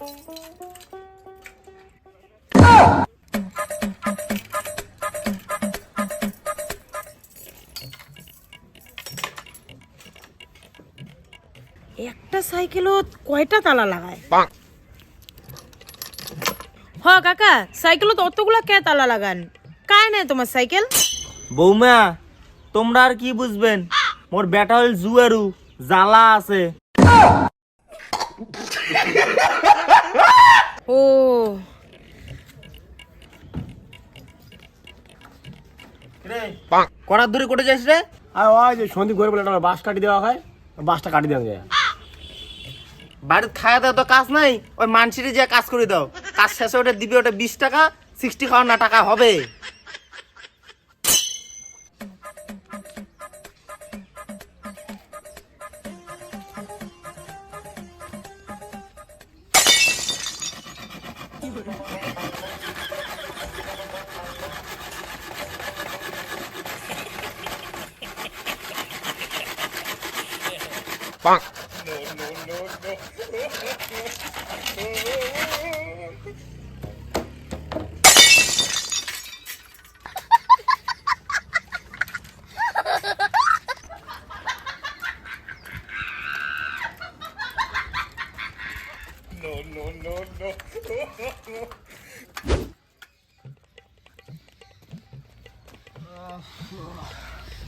একটা সাইকেলও কয়টা তালা লাগায়? হ কাকা সাইকেলও তো অতগুলা কে তালা লাগান? কায় নাই তোমার সাইকেল? বৌমা তোমরা আর কি বুঝবেন? মোর বেটা হল জুয়ারু জ্বালা আছে। ও। করার দূরে কোটে যাইস রে। আর ওই যে সন্দীপ ঘরে বলে বাস কাটি দেওয়া হয় বাসটা কাটি দেওয়া যায়। বাড়িতে খাওয়া দাওয়া তো কাজ নাই ওই মানসিরে যে কাজ করে দাও। কাজ শেষে ওটা দিবে ওটা বিশ টাকা সিক্সটি খাওয়ার না টাকা হবে।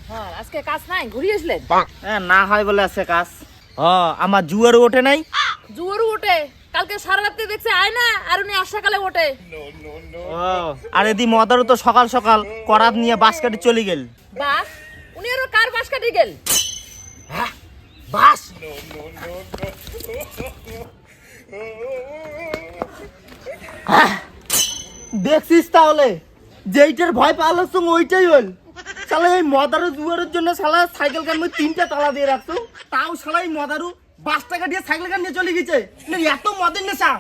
হ্যাঁ আজকে কাজ নাই ঘুরিয়ে আসলেন? হ্যাঁ না হয় বলে আছে কাজ। আমার জুয়ারু ওঠে নাই। জুয়ারু ওঠে। কালকে সারা রাত্রি দেখছে আয় না আর উনি আশাকালে ওঠে। আর এদি মদারু তো সকাল সকাল করাত নিয়ে বাস কাটি চলে গেল। বাস? উনি আরও কার বাস কাটি গেল বাস দেখছিস তাহলে? যেইটার ভয় পাওয়ার সঙ্গে ওইটাই হল। শালা এই মদারু জুয়ারের জন্য শালা সাইকেল কান তিনটা তালা দিয়ে রাখতো তাও শালা এই মদারু বাস টাকা দিয়ে সাইকেল কান নিয়ে চলে গেছে? এত মদের নেশা।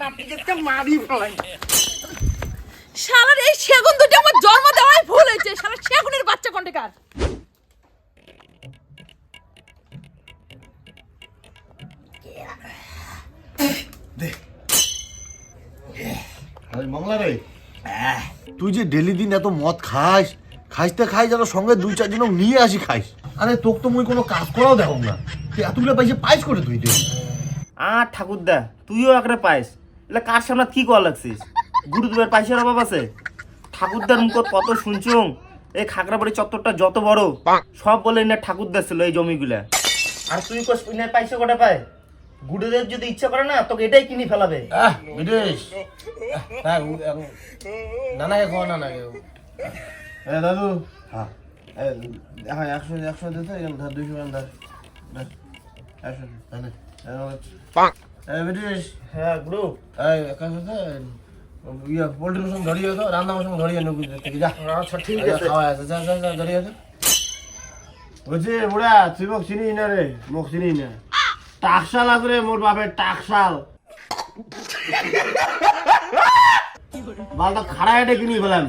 নাতিকে মারি ফেলাই। শালার এই সেগুন দুটো আমার জন্ম দেওয়াই ভুল হয়েছে। শালা সেগুনের বাচ্চা কোনটা কার? মংলা রে। তুই যে ডেলি দিন এত মদ খাস খাইতে খাই যেন সঙ্গে দুই চার চারজন নিয়ে আসি খাইস। আরে তোকে তো মুই কোনো কাজ করাও দেখো না। তুই এতগুলো পয়সা পাইস করে তুই তুই? আর ঠাকুরদা তুইও একরে পাইস। এলে কার সামনে কি করা লাগছিস? গুরু দুবার পয়সার অভাব আছে। ঠাকুরদার মুখ কত শুনছুম এই খাগড়াবাড়ি চত্বরটা যত বড় সব বলে না ঠাকুরদা ছিল এই জমিগুলা। আর তুই কোস না পয়সা কটা পায়? গুরুদেব যদি ইচ্ছা করে না তোকে এটাই কিনে ফেলাবে। বিদেশ। খাওয়া নানাকে। এ দাদু হ্যাঁ। একশো একশো দিতে ধর দুইশো গ্রাম ধর একশো হ্যাঁ হ্যাঁ গুরু। ইয়ে পোল্ট্রির সঙ্গে ধরিয়ে তো রান্না সঙ্গে ধরিয়ে নেব যা। আচ্ছা ঠিক আছে। খাওয়া আছে যা যা যা ধরিয়ে দে। বলছি বুড়া তুই মোক চিনি না রে মোক চিনি না। টাকশাল আছে রে মোর বাপের টাকশাল। বালটা খাড়া হেঁটে কিনি পেলাম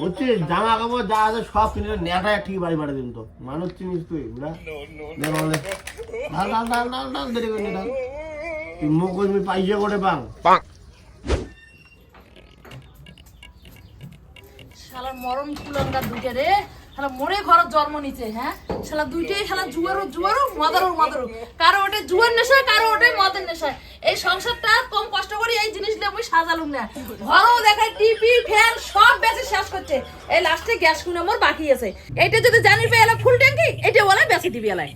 বুঝছি জামা কাপড় যা আছে সব কিনে নেটা ঠিক বাড়ি বাড়ি দিন তো। মানুষ চিনিস তুই বুড়া। দেরি করে ডাল তুই মুখ পাইছে করে পাং? শালার মরণ কুলঙ্গার দুইটা রে। শালা ঘরের জন্ম নিচে হ্যাঁ? শালা দুইটাই শালা জুয়ারও জুয়ারও মাদারও মাদারও কারও জুয়ার নেশায়, কারও ওটাই মদের নেশায়। এই সংসারটা কম কষ্ট করে এই জিনিসগুলো আমি সাজালুম না। ঘরও দেখায়, টিভি, ফ্যান, সব বেঁচে শেষ করছে। এই লাস্টে গ্যাস কিনে মোর বাকি আছে। এইটা যদি জানি পেয়ে ফুল ট্যাঙ্কি এটা বলে বেঁচে দিবি এলাই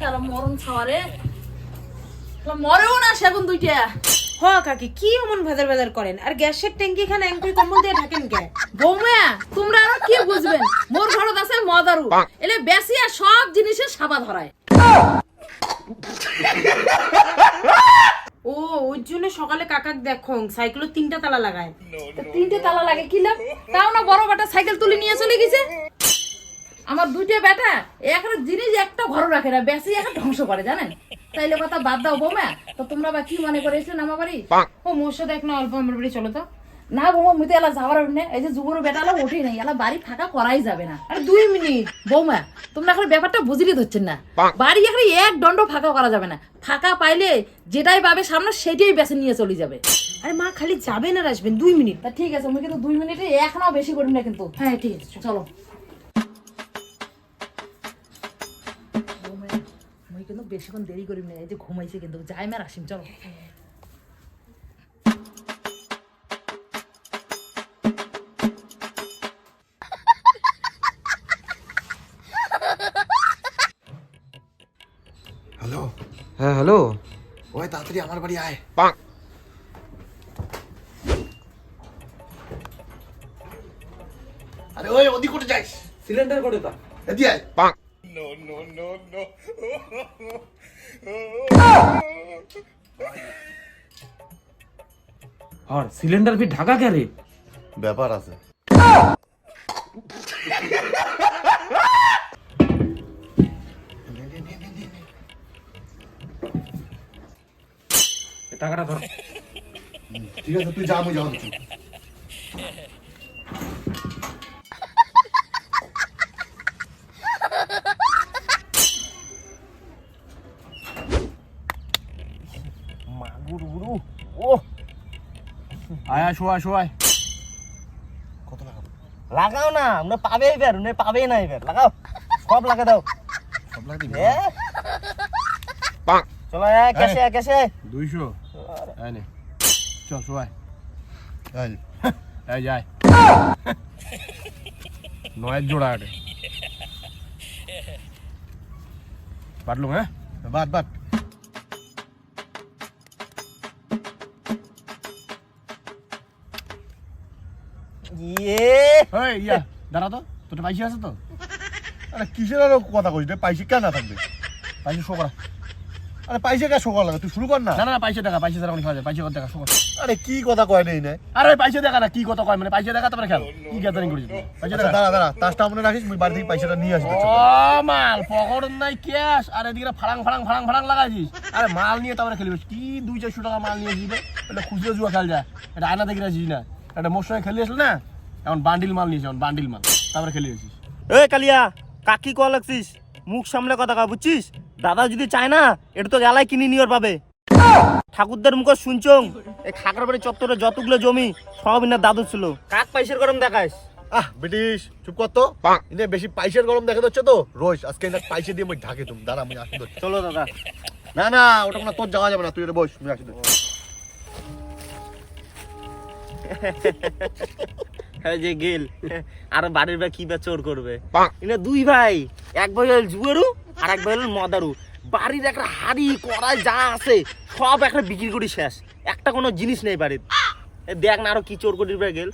শালা মরণ খাওয়ারে শালা মরেও না সেগুন দুইটা। হ কাকি, কি করেন? আর গ্যাসের ট্যাঙ্কি কম্বল দিয়ে ঢাকেন কে? বৌমা, তোমরা কি বুঝবেন? মোর আছে মদারু, এলে বেশি আর সব জিনিসের সাবা ধরায় ও ওই জন্য সকালে কাকাক দেখো, সাইকেলের তিনটা তালা লাগায়। তিনটে তালা লাগে কি লাভ তাও না বড় বাটা সাইকেল তুলে নিয়ে চলে গেছে? আমার দুইটা বেটা একটা জিনিস একটা ঘর রাখে না বেশি একটা ধ্বংস করে জানেন? তাইলে কথা বাদ দাও বৌমা। তো তোমরা বা কি মনে করে এসলেন আমার বাড়ি? ও মোর সাথে এক না অল্প আমার বাড়ি চলো তো। না বৌমা মুই তো এলা যাওয়ার না এই যে যুবর বেটালা ওঠে নাই এলা বাড়ি ফাঁকা করাই যাবে না। আরে দুই মিনিট। বৌমা তোমরা এখন ব্যাপারটা বুঝলি ধরছেন না। বাড়ি এখানে এক দণ্ড ফাঁকা করা যাবে না। ফাঁকা পাইলে যেটাই পাবে সামনে সেটাই বেছে নিয়ে চলে যাবে। আরে মা খালি যাবেন আর আসবেন। দুই মিনিট। তা ঠিক আছে মুই কিন্তু দুই মিনিটে এখনও বেশি করি না কিন্তু। হ্যাঁ ঠিক আছে চলো। কিন্তু বেশিক্ষণ দেরি করি না এই যে ঘুমাইছে কিন্তু। যাই মার আসিম চলো। হ্যালো? হ্যাঁ হ্যালো। ওই তাড়াতাড়ি আমার বাড়ি আয়। আরে ওই ওদিক করে যাইস। সিলিন্ডার করে তা। এদি আয়। আর সিলিন্ডার ফি ঢাকা কে রে? ব্যাপার আছে। টাকাটা ধর। ঠিক আছে তুই যা আমি যাওয়া আয়া শোয়া শোয়াই কত লাগাবো? লাগাও না আমরা পাবে এবার উনি পাবে না এবার। লাগাও সব লাগা দাও। সব লাগা দিবি? এ? চলো এ কেসে কেসে দুইশো। এই নে। চল শোয়াই আয় এই যাই নয়ের জোড়া এটা বাটলুম হ্যাঁ? But but. ইয়া দাঁড়া তো তোর পাইসি আছে তো? আরে কিসের আরও কথা কইস রে? পাইসে কেন না থাকবে? পাইসি শো করা। আরে পাইসে কে লাগে? তুই শুরু কর না। না না পাইসে দেখা পাইসে খাওয়া যায় পাইসে দেখা শো কর। আরে কি কথা কয় নেই না আরে পাইসে দেখা না কি কথা কয় মানে পাইসে দেখা তারপরে খেল। কি গ্যাদারিং করিস? পাইসে আচ্ছা দেখা। দাঁড়া দাঁড়া তাসটা মনে রাখিস মুই বাড়ি থেকে পয়সাটা নিয়ে আসব ও মাল পকড় নাই ক্যাশ। আর এদিকে ফাড়াং ফাড়াং ফাড়াং ফাড়াং লাগাইছিস। আরে মাল নিয়ে তারপরে খেলিস কি দুই চারশো টাকা মাল নিয়ে রে? এটা খুচরো জুয়া খেল যায় এটা আয়না দেখে আসিস না। এটা মোর সঙ্গে খেলি আসলে না? এখন বান্ডিল মাল নিয়েছিস এখন বান্ডিল মাল। তারপরে খেলি আসিস। এ কালিয়া কাকি কল লাগছিস? মুখ সামলে কথা কা বুঝছিস? দাদা যদি চায় না এটা তো গেলায় কিনে নিয়ে পাবে। ঠাকুরদার মুখ শুনছং এই খাগড়াবাড়ি চত্বরে যতগুলো জমি সব ইনার দাদু ছিল। কাক পয়সার গরম দেখাস? আহ ব্রিটিশ চুপ কর তো। ইনে বেশি পয়সার গরম দেখা যাচ্ছে তো? রোজ আজকে না পয়সা দিয়ে মই ঢাকে তুমি দাঁড়া মুই আসি। চলো দাদা। না না ওটা কোনো তোর যাওয়া যাবে না তুই এটা বস মুই আসি যে গেল আর বাড়ির ভাই কি বা চোর করবে? এনে দুই ভাই এক ভাই হল জুয়ারু আর এক ভাই হল মদারু। বাড়ির একটা হাড়ি কড়াই যা আছে সব একটা বিক্রি করি শেষ। একটা কোনো জিনিস নেই বাড়ির। দেখ না আরও কি চোর করির ভাই গেল।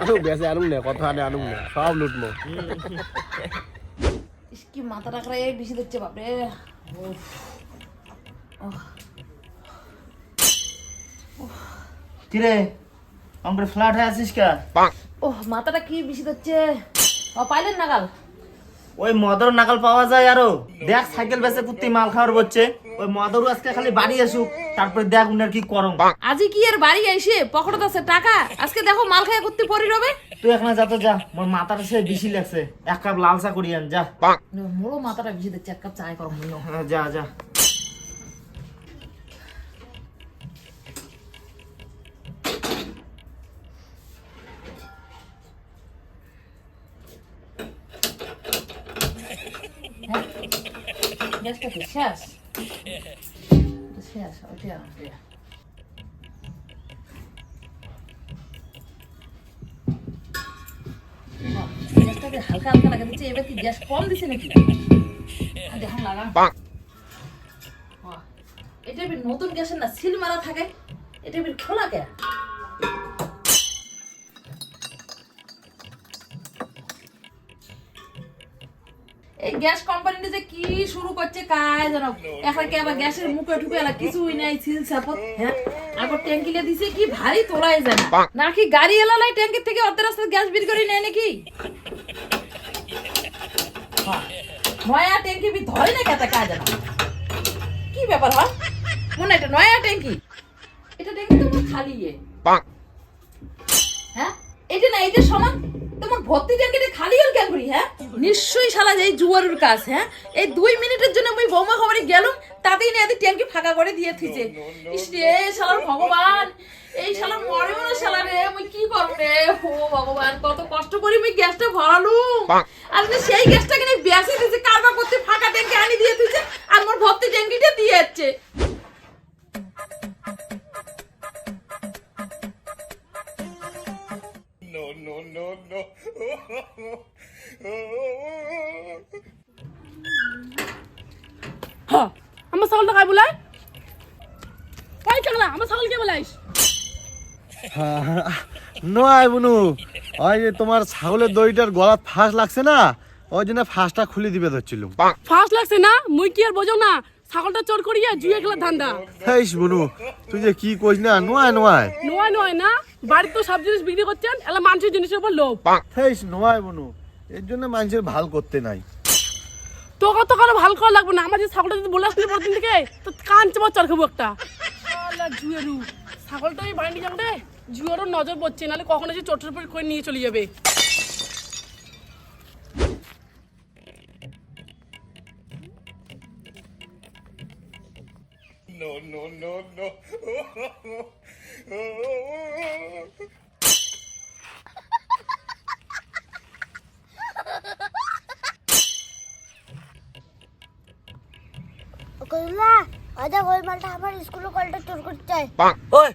আরও বেশি আনুম না কথা আনে আনুম না সব ইস, কি মাথা টাকরা এই বেশি দিচ্ছে বাপরে। কিরে আমার ফ্ল্যাট হয়ে আছিস কা? ওহ মাথাটা কি বেশি দিচ্ছে ও পাইলেন নাগাল। ওই মদর নাকাল পাওয়া যায় আরও। দেখ সাইকেল বেসে কুত্তি মাল খাওয়ার বলছে ওই মদরু আজকে খালি বাড়ি আসুক তারপরে দেখ উনার কি করম আজি কি এর বাড়ি আইসে? পকেটত আছে টাকা। আজকে দেখো মাল খায় করতে পরি রবে। তুই এখন যা তো যা। মোর মাথাটা সে বেশি লাগছে। এক কাপ লাল চা করি আন যা। মোড়ো মাথাটা বেশি দিচ্ছে এক কাপ চায় করো মনে হ্যাঁ, যা যা। শেষ শেষ বাহ, গ্যাসটাকে হালকা হালকা লাগা দিচ্ছে এবার কি গ্যাস কম দিছে নাকি দেখুন লাগা এটা নতুন গ্যাসের না সিল মারা থাকে এটা খোলা কে এই গ্যাস কোম্পানিটা যে কি শুরু করছে কাজ জানো এখন কি আবার গ্যাসের মুখে ঢুকে এলা কিছুই নাই সিল সাপত হ্যাঁ? আগর ট্যাঙ্কিলে দিছে কি ভারী তোলাই যায় না নাকি গাড়ি এলালাই ট্যাঙ্কির থেকে অর্ধ রাস্তায় গ্যাস বের করে নেয় নাকি? নয়া ট্যাঙ্কি বি ধরে না কেতা কাজ জানো কি ব্যাপার হয়? মনে এটা নয়া ট্যাঙ্কি। এটা ট্যাঙ্কি তো খালি এ। এটা না এটা সমান তোমার ভর্তি ট্যাঙ্কিটা খালি হল কেন করি হ্যাঁ নিশ্চয়ই শালা এই জুয়ারের কাজ হ্যাঁ এই দুই মিনিটের জন্য আমি বৌমা খবরে গেলাম তাতেই না এদের ট্যাঙ্কি ফাঁকা করে দিয়ে থিছে ইস রে শালার ভগবান এই শালার মরে মরে শালা রে আমি কি করব রে ও ভগবান কত কষ্ট করে আমি গ্যাসটা ভরালু আর সেই গ্যাসটা কিনে বেসে দিয়েছে কারবার করতে ফাঁকা ট্যাঙ্কি আনি দিয়ে দিয়েছে আর মোর ভর্তি ট্যাঙ্কিটা দিয়ে যাচ্ছে হ্যাঁ আমার ছাগলটা খাই বলাই ওই চাংলা আমার ছাগলকে বলাইস। নয় বুনু ওই যে তোমার ছাগলের দইটার গলা ফাঁস লাগছে না ওই জন্য ফাঁসটা খুলে দিবে ধরছিল ফার্স্ট লাগছে না? মুই কি আর বোঝো না? ছাগলটা চোর করিয়া জুয়ে গেলা ধান্দা। হেইস বুনু তুই যে কি কইস না নয় নয় নয় নয় না? বাড়িতে তো সব জিনিস বিক্রি করছেন এলা মানুষের জিনিসের উপর লোভ। হেইস নয় বুনু এর জন্য মানুষের ভালো করতে নাই। তোকে তো কারও ভালো করা লাগবে না? আমার যে ছাগলটা যদি বলে আসলি পরদিন থেকে তো কান চেপা চর খাব একটা। শালা জুয়েরু ছাগলটা এই বাড়ি নিয়ে যাব রে? জুয়েরও নজর পড়ছে নাহলে কখনো যে চোটের উপর করে নিয়ে চলে যাবে। কইলা আদা ওই মালটা? আমার স্কুলে কলটা চোর করতে চাই ওই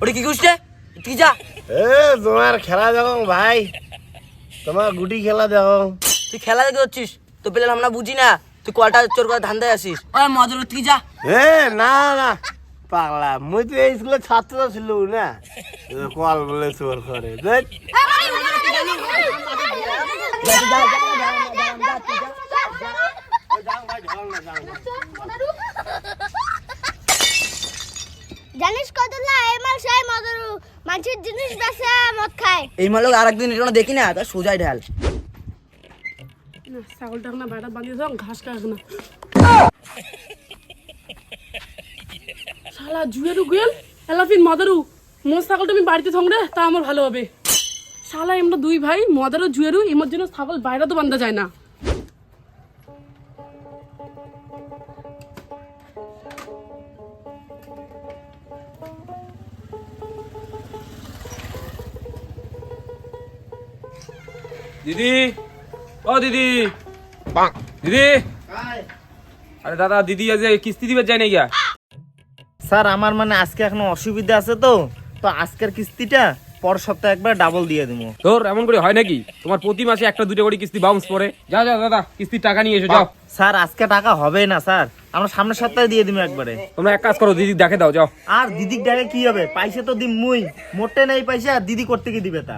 ওটা কি করছে তুই যা। এ তোমার খেলা দেখো ভাই। তোমার গুটি খেলা দেখো। তুই খেলা হচ্ছিস তো পেলে আমরা বুঝি না। তুই কলটা চোর করে ধান্দায় আসিস ওই মজুর তুই যা। এ না না। পাগলা মুই তো এই স্কুলের ছাত্র ছিল না। কল বলে চোর করে দেখ। জানিস কতলা এই মাল সেই মদরু মানুষের জিনিস বেচে মদ খায়। এই মালোক আর একদিন এটা দেখি না তার সোজাই ঢাল। না ছাগলটা বাইরে বাঁধিয়ে দাও ঘাস খাস না। শালা জুয়েরু গুয়েল এলাফিন মদারু মোর ছাগলটা আমি বাড়িতে থাক রে তা আমার ভালো হবে। শালা আমরা দুই ভাই মদারু জুয়েরু এমন জন্য ছাগল বাইরে তো বান্ধা যায় না। দিদি ও দিদি। দিদি। আরে দাদা দিদি আজ কিস্তি দিবে যায় না গিয়া? স্যার আমার মানে আজকে এখনও অসুবিধা আছে তো তো আজকের কিস্তিটা পর সপ্তাহে একবার ডাবল দিয়ে দেবো তোর এমন করে হয় নাকি তোমার প্রতি মাসে একটা দুটো করে কিস্তি বাউন্স পড়ে যাও যাও দাদা কিস্তির টাকা নিয়ে এসো যাও স্যার আজকে টাকা হবে না স্যার আমরা সামনের সপ্তাহে দিয়ে দিব একবারে তোমরা এক কাজ করো দিদি দেখে দাও যাও আর দিদিক ডাকে কি হবে পয়সা তো দিম মুই মোটে নেই পয়সা আর দিদি করতে কি দিবে তা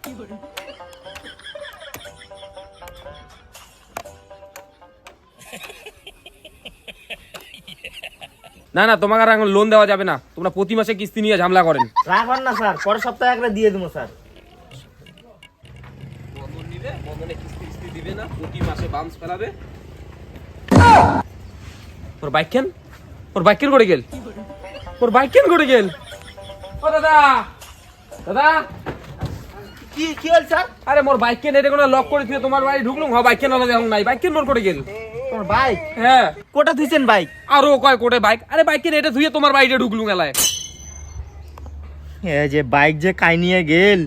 না না তোমাকে আর লোন দেওয়া যাবে না। তোমরা প্রতি মাসে কিস্তি নিয়ে ঝামেলা করেন। রাখবেন না স্যার। পরের সপ্তাহে একবার দিয়ে দেবো স্যার। বন্ধন নিবে বন্ধনে কিস্তি কিস্তি দিবে না প্রতি মাসে বাউন্স ফেলাবে। ওর বাইক কেন? ওর বাইক কেন করে গেল? ওর বাইক কেন করে গেল? ও দাদা! দাদা! কি কি হল স্যার? আরে মোর বাইক কেন এটা কোনো লক করে দিয়ে তোমার বাড়ি ঢুকলুম হ্যাঁ বাইক কেন নাই বাইক কেন করে গেল? তোমার বাইক হ্যাঁ। কোটা ধুইছেন বাইক আর ও কয় কোটে বাইক আরে বাইক কেন এটা ধুয়ে তোমার বাড়িতে ঢুকলুম এলায়। এ যে বাইক যে কাই নিয়ে গেল?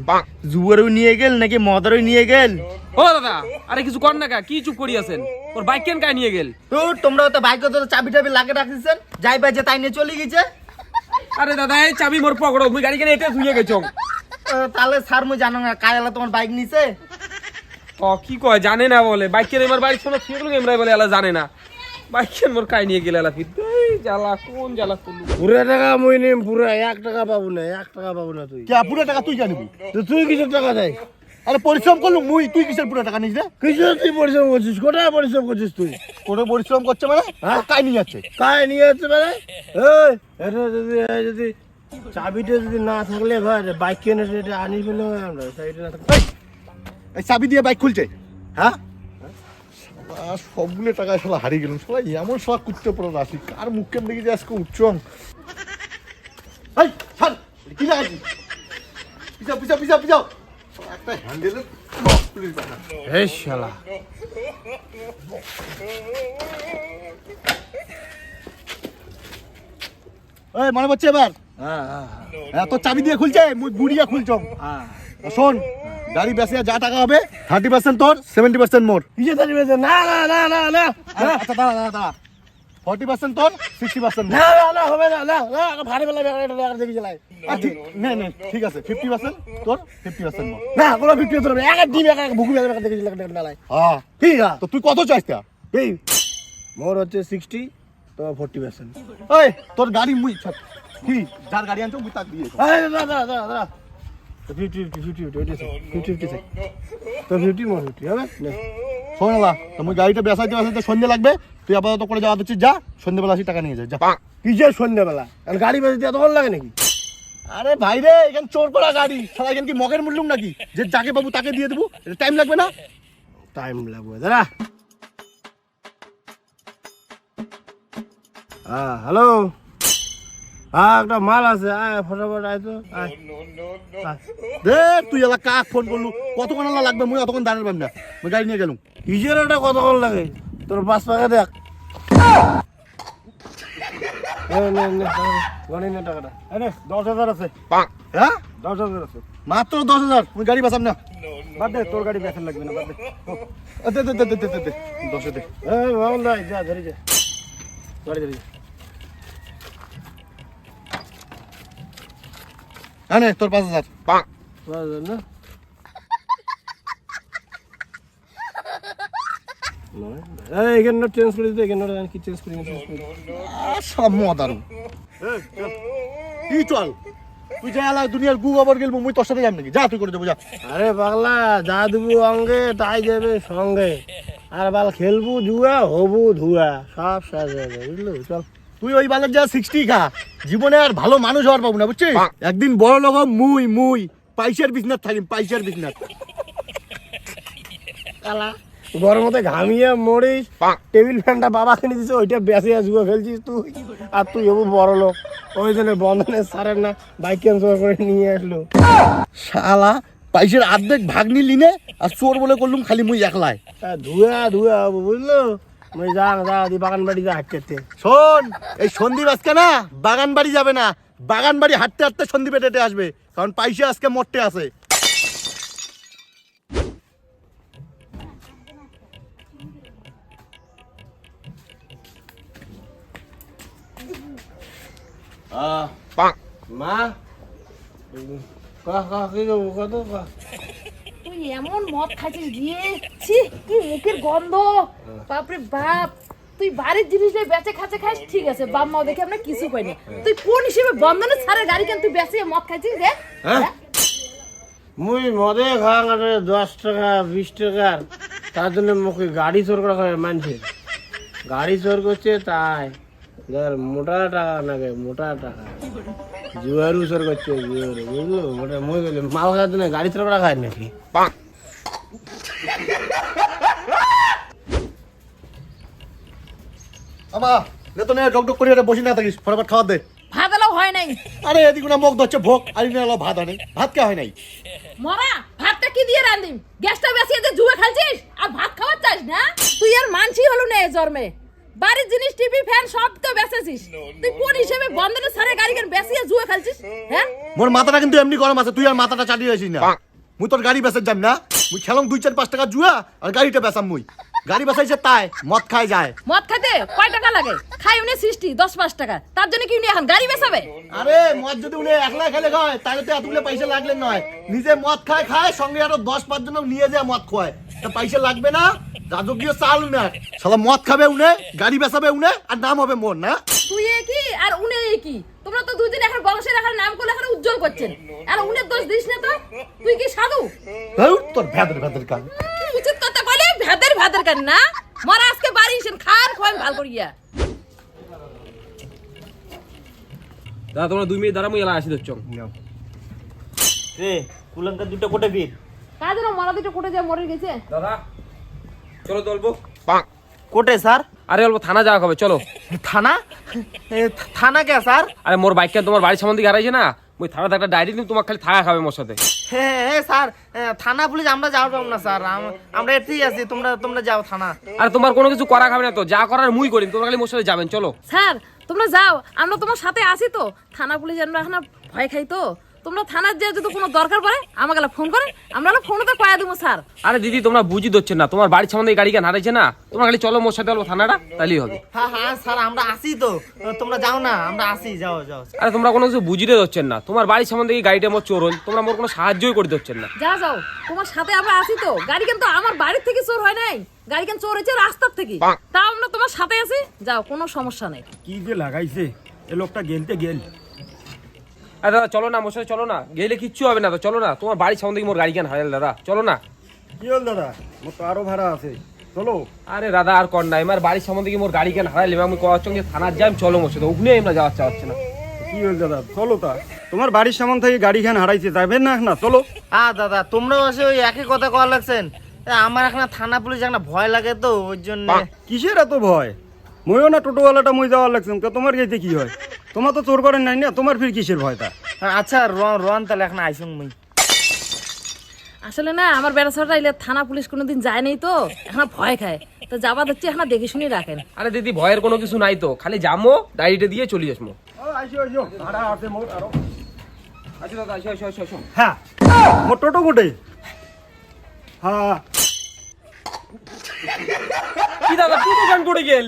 জুয়ারও নিয়ে গেল নাকি মদারও নিয়ে গেল? ও দাদা আরে কিছু কর না কা কি চুপ করি আছেন? ওর বাইক কেন কায় নিয়ে গেল? তো তোমরা তো বাইক তো চাবি টাবি লাগে রাখছেন যাই বাই যে তাই নিয়ে চলে গেছে। আরে দাদা এই চাবি মোর পকড়ো মুই গাড়ি কেন এটা ধুয়ে গেছো। তাহলে স্যার মুই জানো না কায়ালা তোমার বাইক নিছে? ও কি কয় জানে না বলে। বাইক কেন এবার বাড়ির শোনো ফিরে গেল এমরাই বলে এলা জানে না। বাইক কেন মোর কায় নিয়ে গেল এলা ফির। এই জ্বালা কোন জ্বালা করলু পুরো টাকা মুই নিম পুরো এক টাকা পাবো না এক টাকা পাবো না তুই। কে পুরো টাকা তুই জানিবি? তো তুই কিসের টাকা দেয়? আরে পরিশ্রম করলু মুই তুই কিসের পুরো টাকা নিস রে? কিসের তুই পরিশ্রম করছিস? কোথায় পরিশ্রম করছিস তুই? কোনো পরিশ্রম করছে মানে? হ্যাঁ? কাই নিয়ে যাচ্ছে? কায় নিয়ে যাচ্ছে মানে? এই এটা যদি এই যদি চাবিটা যদি না থাকলে ঘর বাইক কিনে এটা আনি ফেলে আমরা চাবিটা না থাকলে এই চাবি দিয়ে বাইক খুলছে? হ্যাঁ? সবগুলো টাকা শালা হারিয়ে গেলাম। সবাই এমন সব করতে পারো রাশি কার মুখের দিকে যে আজকে উচ্চং? এই ছাড় কি লাগাচ্ছি পিছাও পিছাও পিছাও পিছাও। একটা হ্যান্ডেলে এই শালা। এই মনে পড়ছে এবার? হ্যাঁ তোর চাবি দিয়ে খুলছে? মুই খুলছ। খুলছম শোন গাড়ি বেসে যা টাকা হবে থার্টি পার্সেন্ট তোর সেভেন্টি পার্সেন্ট মোর। রয়েছে। না না না না না। আচ্ছা দাঁড়া দাঁড়া দাঁড়া। ফর্টি পার্সেন্ট তোর সিক্সটি পার্সেন্ট না না না হবে না না না ভারী বেলা বেলা দেখি চালাই নে নে ঠিক আছে ফিফটি পার্সেন্ট তোর ফিফটি পার্সেন্ট মোর। না কোনো হতে এক ডিম হ্যাঁ। ঠিক আছে। তো তুই কত চাইছ এই মোর হচ্ছে সিক্সটি তো ফোরটি পার্সেন্ট এই তোর গাড়ি মুই। কি? যার গাড়ি আনছো মুই তাক দিয়ে। দাদা দাদা দাদা fifty fifty fifty fifty fifty fifty তো ফিফটি ফিফটি হবে? গাড়িটা বেসাইতে বেসাইতে সন্ধ্যে লাগবে। তুই আপাতত করে যাওয়া দিচ্ছিস যা। সন্ধ্যেবেলা আসি টাকা নিয়ে যা যা। কিসের সন্ধ্যাবেলা আর গাড়ি বেঁচে এতক্ষণ লাগে নাকি? আরে ভাই রে এখানে চোর করা গাড়ি। সারা এখানে কি মগের মূল্যম নাকি? যে যাকে পাবো তাকে দিয়ে দেবো। টাইম লাগবে না? টাইম লাগবে দাদা। হ্যাঁ হ্যালো হ্যাঁ একটা মাল আছে আয় ফটাফট আয় তো দে তুই এলা কাক ফোন করলু? কতক্ষণ আলা লাগবে? মুই অতক্ষণ দাঁড়াতে পারবি না। মুই গাড়ি নিয়ে গেলুম। কিসের ওটা কতক্ষণ লাগে? তোর পাঁচ পাকে দেখ। দশ হাজার আছে। হ্যাঁ? দশ হাজার আছে। মাত্র দশ হাজার। মুই গাড়ি বাঁচাম না। বাদ দে তোর গাড়ি বেতন লাগবে না বাদ দে। দে দে দে দে দে দে, দে দশে দে। এই মামুন যা ধরে যা। গাড়ি ধরে যা। হ্যাঁ নে তোর পাঁচ হাজার। পাঁচ। হাজার না? এখানে চেঞ্জ করে দিতে এখানে কি চেঞ্জ করি সব মদারু কি চল? তুই যা এলা দুনিয়ার গু খবর গেল মুই তোর সাথে যাম নাকি? যা তুই করে দেবো যা। আরে পাগলা যা দেবো অঙ্গে তাই যাবে সঙ্গে। আর বাল খেলব জুয়া হবু ধুয়া সব শেষ যাবে বুঝলো? চল। তুই ওই বালের যা সিক্সটি খা। জীবনে আর ভালো মানুষ হওয়ার পাবো না বুঝছিস? একদিন বড় লোক মুই মুই। পাইসার বিজনেস থাকিম পাইসার বিজনেস গরমতে ঘামিয়ে মরিস টেবিল ফ্যানটা বাবা কিনে দিছে ওইটা বেসে জুয়া খেলছিস তুই। আর তুই হবু বড় লোক। ওই জন্য বন্ধনের সারের না বাইক ক্যান্সেল করে নিয়ে আসলো। শালা পাইসার অর্ধেক ভাগ নিলি নে আর চোর বলে করলুম খালি মুই একলাই। ধুয়া ধুয়া হব বুঝলো? মই যা যা দি বাগান বাড়ি যা হাঁটতে শোন এই সন্দীপ আজকে না বাগান বাড়ি যাবে না। বাগান বাড়ি হাঁটতে হাঁটতে সন্দীপে আসবে। কারণ পাইসা আজকে মরতে আছে। মা? কি কত তুই এমন মদ খাচ্ছিস দিয়ে ছি কি মুখের গন্ধ? বাপরে বাপ তুই বাড়ির জিনিস নিয়ে বেঁচে খাচ্ছে খাস? ঠিক আছে বাপ মা দেখে আমরা কিছু পাই না। তুই কোন হিসেবে বন্ধনের ছাড়ের গাড়ি কেন তুই বেঁচে মদ খাচ্ছিস রে? হ্যাঁ? মুই মদে খাওয়া কাটে দশ টাকা বিশ টাকার তার জন্য মুখে গাড়ি চোর করা হয় মানছে। গাড়ি চোর করছে তাই। ধর মোটা টাকা নাকি মোটা টাকা? জুয়ারু চোর করছে জুয়ারু বুঝলো? মোটা মুই বলি মাল খাওয়ার জন্য গাড়ি করা খায় নাকি? আমা নে তো নে ডক ডক করে বসি না থাকিস ফটাফট খাওয়া দে। ভাত এলাও হয় নাই। আরে এদিকে না মুখ ধরছে ভোগ আর এদিকে না ভাত আনে। ভাত কে হয় নাই? মরা ভাতটা কি দিয়ে রান্দিম গ্যাসটা বেশি এতে জুয়ে খাচ্ছিস আর ভাত খাওয়ার চাস না? তুই আর মানছি হলো না এ জন্মে। বাড়ির জিনিস টিভি ফ্যান সব তো বেচেছিস। তুই কোন হিসেবে বন্ধনের সারে গাড়ি কেন বেশি জুয়ে খেলছিস? হ্যাঁ? মোর মাথাটা কিন্তু এমনি গরম আছে তুই আর মাথাটা চাটিয়ে আসিস না। মুই তোর গাড়ি বেসার যাম না? মুই খেলাম দুই চার পাঁচ টাকা জুয়া আর গাড়িটা বেসাম মুই। গাড়ি বেসাইছে তাই মদ খাই যায়। মদ খাইতে কয় টাকা লাগে? খাই উনি সৃষ্টি দশ পাঁচ টাকা। তার জন্য কি উনি এখন গাড়ি বেচাবে? আরে মদ যদি উনি একলা খেলে খায় তাহলে তো এতগুলো পয়সা লাগলে নয়। নিজে মদ খায় খায় সঙ্গে আরও দশ পাঁচ জন নিয়ে যায় মদ খায় তা পয়সা লাগবে না? রাজকীয় চাল উনার শালা মদ খাবে উনে গাড়ি বেচাবে উনে আর নাম হবে মোর না? তুই এ কি? আর উনি এ কি? তোমরা তো দুজন এখন বংশের এখন নাম করলে এখন উজ্জ্বল করছেন। আর উনের দোষ দিস না তো? তুই কি সাধু? তোর ভেদের ভেদের কান। উচিত কথা বলে ভেদের ভেদের কেন না? মরা আজকে বাড়ি এসেন খান খোয়ান ভালো করিয়া। দাদা তোমরা দুই মিনিট দাঁড়া মুই এলা আসি ধরছং। রে কুলঙ্কার দুটো কোটে বীর কাজের মরা দুটো কোটে যা মরে গেছে। দাদা চলো দলবো কোটে স্যার? আরে অল্প থানা যাওয়া হবে চলো। থানা? থানা কে স্যার? আরে মোর বাইকটা তোমার বাড়ির সামনে দিকে হারাইছে না? ওই থানাতে একটা ডায়েরি দিন তোমার খালি থাকা খাবে মোর সাথে। হ্যাঁ হ্যাঁ স্যার থানা পুলিশ আমরা যাও পাবো না স্যার। আমরা এতেই আছি তোমরা তোমরা যাও থানা। আর তোমার কোনো কিছু করা খাবে না তো যা করার মুই করিম তোমরা খালি মোর সাথে যাবেন চলো। স্যার তোমরা যাও আমরা তোমার সাথে আছি তো। থানা পুলিশ আমরা এখন ভয় খাই তো। তোমরা থানার যে যদি কোনো দরকার পড়ে আমাকে ফোন করে। আমরা ফোনতে কয়া দেবো স্যার। আরে দিদি তোমরা বুঝি দিচ্ছেন না। তোমার বাড়ির সামনে গাড়ি কেন হারাইছে না? তোমরা খালি চলো মোর সাথে অল্প থানাটা তাহলেই হবে। হ্যাঁ হ্যাঁ স্যার আমরা আসি তো। তোমরা যাও না আমরা আসি যাও যাও আরে তোমরা কোনো কিছু বুঝিতে দিচ্ছেন না। তোমার বাড়ির সামনে গাড়িটা মোর চোর হল। তোমরা মোর কোনো সাহায্যই করে দিচ্ছেন না। যা যাও। তোমার সাথে আমরা আছি তো। গাড়ি কিন্তু আমার বাড়ির থেকে চোর হয় নাই। গাড়ি কেন চোর হয়েছে রাস্তার থেকে। তাও আমরা তোমার সাথে আছি। যাও কোনো সমস্যা নেই। কি যে লাগাইছে। এ লোকটা গেলতে গেল। আরে দাদা চলো না মোর সাথে চলো না। গেলে কিচ্ছু হবে না তো চলো না। তোমার বাড়ির সামনে মোর গাড়ি কেন হারাল দাদা? চলো না। কি হল দাদা? মোর তো আরও ভাড়া আছে। চলো। আরে দাদা আর কর না আমার বাড়ির সামনে দিকে মোর গাড়ি কেন হারাইলে আমি কওয়ার সঙ্গে থানার যাই চলো মোর সাথে ওখানে আমরা যাওয়া চাচ্ছি না। কি হল দাদা? চলো তা। তোমার বাড়ির সামনে থেকে গাড়ি খান হারাইছে যাবেন না না চলো। হ্যাঁ দাদা তোমরাও আসে ওই একই কথা কওয়া লাগছেন। এ, আমার এখন থানা পুলিশ একটা ভয় লাগে তো ওই জন্য। কিসের এত ভয়? মইও না টোটোওয়ালাটা মই যাওয়ার লাগছেন তো তোমার গেছে কি হয়? তোমার তো চোর করেন নাই না তোমার ফির কিসের ভয়টা আচ্ছা রন রন তাহলে এখন আইসুন মুই। আসলে না আমার বেড়াছাটা এলে থানা পুলিশ কোনোদিন যায় নাই তো এখন ভয় খায়। তো যাবা দেখছি এখন দেখে শুনে রাখেন। আরে দিদি ভয়ের কোনো কিছু নাই তো খালি যামো ডায়েরিটা দিয়ে চলে আরও। আচ্ছা হ্যাঁ। মোর টোটো কোটে হ্যাঁ। কি দাদা তুই দোকান করে গেল?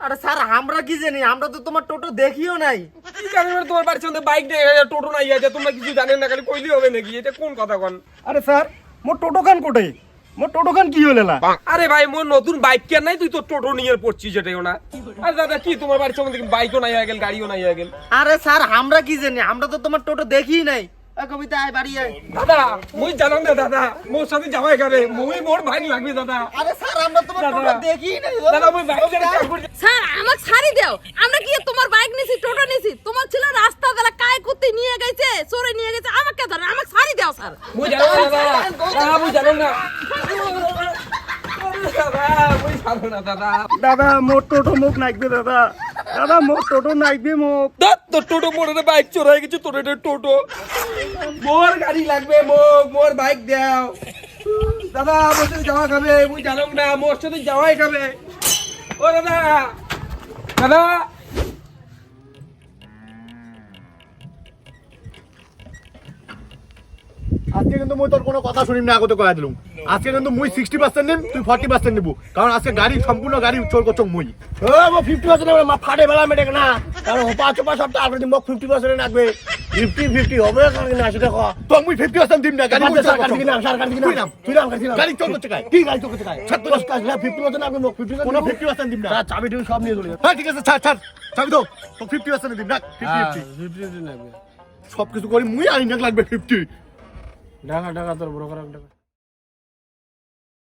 আরে স্যার আমরা কি জানি? আমরা তো তোমার টোটো দেখিও নাই। কি জানি না তোমার বাড়ির সামনে বাইক নেই টোটো নাই আছে তোমরা কিছু জানেন না খালি কইলি হবে নাকি? এটা কোন কথা কোন? আরে স্যার মোর টোটো খান কোটে মোর টোটো খান কি হলে না? আরে ভাই মোর নতুন বাইক কেন নাই? তুই তো টোটো নিয়ে পড়ছিস যেটাও না। আরে দাদা কি তোমার বাড়ির সামনে বাইকও নাই হয়ে গেল গাড়িও নাই হয়ে গেল? আরে স্যার আমরা কি জানি? আমরা তো তোমার টোটো দেখি নাই। কবিতা আয় বাড়ি আয় দাদা মুই জানাম না দাদা। মোর সাথে যাওয়াই করে মুই মোর বাইক লাগবে দাদা। আরে স্যার আমরা তোমার টোটো দেখি নাই দাদা মুই বাইক ছেড়ে কাজ করছি। স্যার আমাকে ছাড়ি দাও। আমরা কি তোমার বাইক নিছি টোটো নিছি? তোমার ছিল রাস্তা গেলা কাই কুত্তি নিয়ে গেছে চোরে নিয়ে গেছে আমাকে ধরে আমাকে ছাড়ি দাও স্যার। মুই জানাম না দাদা। দাদা মুই জানাম না। দাদা মোর টোটো মুখ নাইকবে, দাদা। দাদা মোর টোটো নাইকবে মুখ তোর টোটো মোর বাইক চোরাই গেছে, তোর এটা টোটো। মোর গাড়ি লাগবে মুখ মোর বাইক দাও। দাদা, মোর সাথে যাওয়া খাবে মুই জানো না, মোর সাথে যাওয়াই খাবে ও দাদা দাদা আজকে কিন্তু মুই তোর কোনো কথা শুনিম না আগতে কয়া দিলুম। আজকে কিন্তু মুই সিক্সটি পার্সেন্ট নিম তুই ফর্টি পার্সেন্ট নিবো। কারণ আজকে গাড়ি সম্পূর্ণ গাড়ি চোর করছ মুই। ও ফিফটি পার্সেন্ট মা ফাটে বেলা মেটে না। কারণ হোপা চোপা সবটা আপনি মোক ফিফটি পার্সেন্ট রাখবে। ফিফটি ফিফটি হবে কারণ না সেটা কয়া তো মুই ফিফটি পার্সেন্ট দিম না গাড়ি করছ তুই নাম তুই নাম তুই নাম গাড়ি চোর করছে কি গাড়ি চোর করছে ছাত্র ফিফটি পার্সেন্ট আপনি মোক ফিফটি কোনো ফিফটি পার্সেন্ট দিম না। চাবি দিন সব নিয়ে চলে হ্যাঁ ঠিক আছে ছাড় ছাড়। চাবি দাও তো ফিফটি পার্সেন্ট দিম না ফিফটি ফিফটি সব কিছু করি মুই আইন লাগবে ফিফটি ঢাকা ঢাকা তোর ব্রোকার